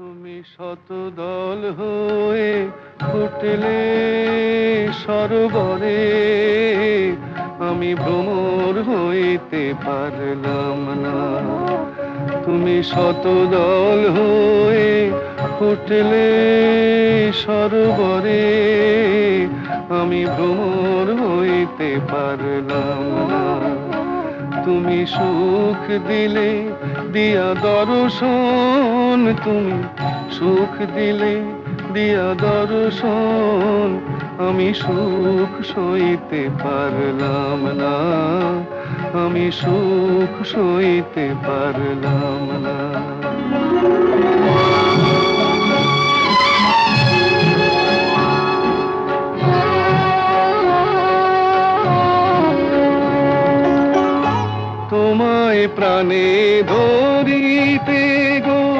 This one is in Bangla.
তুমি শতদল হয়ে ফুটলে সরোবরে। আমি ভ্রমর হইতে পারলাম না। তুমি শতদল হয়ে ফুটলে সরোবরে। আমি ভ্রমর হইতে পারলাম না। তুমি সুখ দিলে দিয়া দর্শন তুমি সুখ দিলে, দিয়া দর্শন। আমি সুখ সইতে পারলাম না, আমি সুখ সইতে পারলাম না। তোমায় প্রাণে